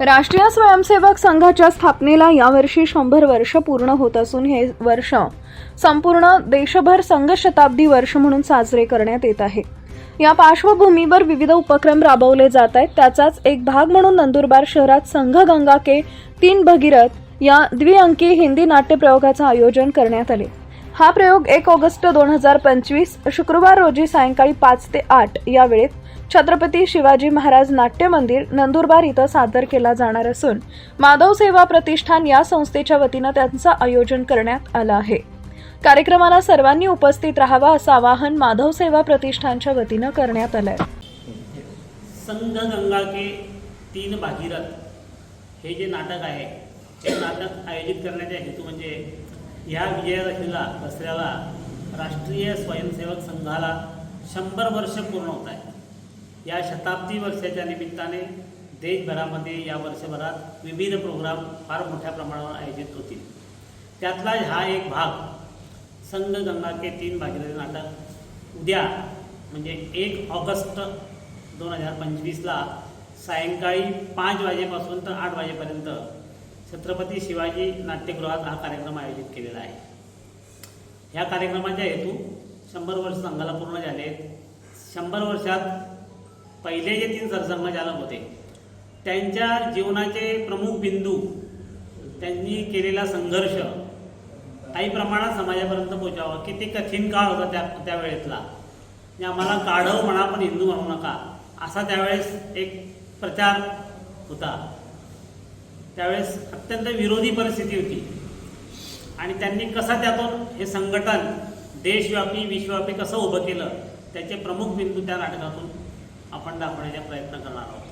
राष्ट्रीय स्वयंसेवक संघाच्या स्थापनेला यावर्षी शंभर वर्ष पूर्ण होत असून हे वर्ष संपूर्ण देशभर संघ शताब्दी वर्ष म्हणून साजरे करण्यात येत आहे. या पार्श्वभूमीवर विविध उपक्रम राबवले जात आहेत. त्याचाच एक भाग म्हणून नंदुरबार शहरात संघ गंगा के तीन भगीरथ या द्विअंकी हिंदी नाट्य प्रयोगाचं आयोजन करण्यात आले. हा प्रयोग एक ऑगस्ट दोन हजार पंचवीस शुक्रवार रोजी सायंकाळी पाच ते आठ या वेळेत छत्रपती शिवाजी महाराज नाट्य मंदिर नंदुरबार इथं सादर केला जाणार असून माधव सेवा प्रतिष्ठान या संस्थेच्या वतीनं त्यांचं आयोजन करण्यात आलं आहे. कार्यक्रमाला सर्वांनी उपस्थित राहावा असं आवाहन माधव सेवा प्रतिष्ठानच्या वतीनं करण्यात आलं आहे संघ गंगा के तीन भागीरथ हे जे नाटक आहे हे नाटक आयोजित करण्याचा हेतू म्हणजे ह्या विजयादशमीला दसऱ्याला राष्ट्रीय स्वयंसेवक संघाला शंभर वर्ष पूर्ण होत आहे. या शताब्दी वर्षाच्या निमित्ताने देशभरामध्ये या वर्षभरात विविध प्रोग्राम फार मोठ्या प्रमाणावर आयोजित होतील. त्यातला हा एक भाग संघ गंगा के तीन भागीदारी नाटक उद्या म्हणजे एक ऑगस्ट दोन हजार पंचवीसला सायंकाळी पाच वाजेपासून तर आठ वाजेपर्यंत छत्रपती शिवाजी नाट्यगृहात हा कार्यक्रम आयोजित केलेला आहे. ह्या कार्यक्रमाचा हेतू शंभर वर्ष संघाला पूर्ण झाले आहेत. शंभर वर्षात पहिले जे तीन सरसंघ चालक होते त्यांच्या जीवनाचे प्रमुख बिंदू त्यांनी केलेला संघर्ष काही प्रमाणात समाजापर्यंत पोचावा किती कठीण काळ होता त्या त्यावेळेतला म्हणजे आम्हाला काढव म्हणा पण हिंदू म्हणू नका असा त्यावेळेस एक प्रचार होता. त्यावेळेस अत्यंत विरोधी परिस्थिती होती. आणि त्यांनी कसं त्यातून हे संघटन देशव्यापी विश्वव्यापी कसं उभं केलं त्याचे प्रमुख बिंदू त्या नाटकातून आपण दाखवण्याचा प्रयत्न करणार आहोत.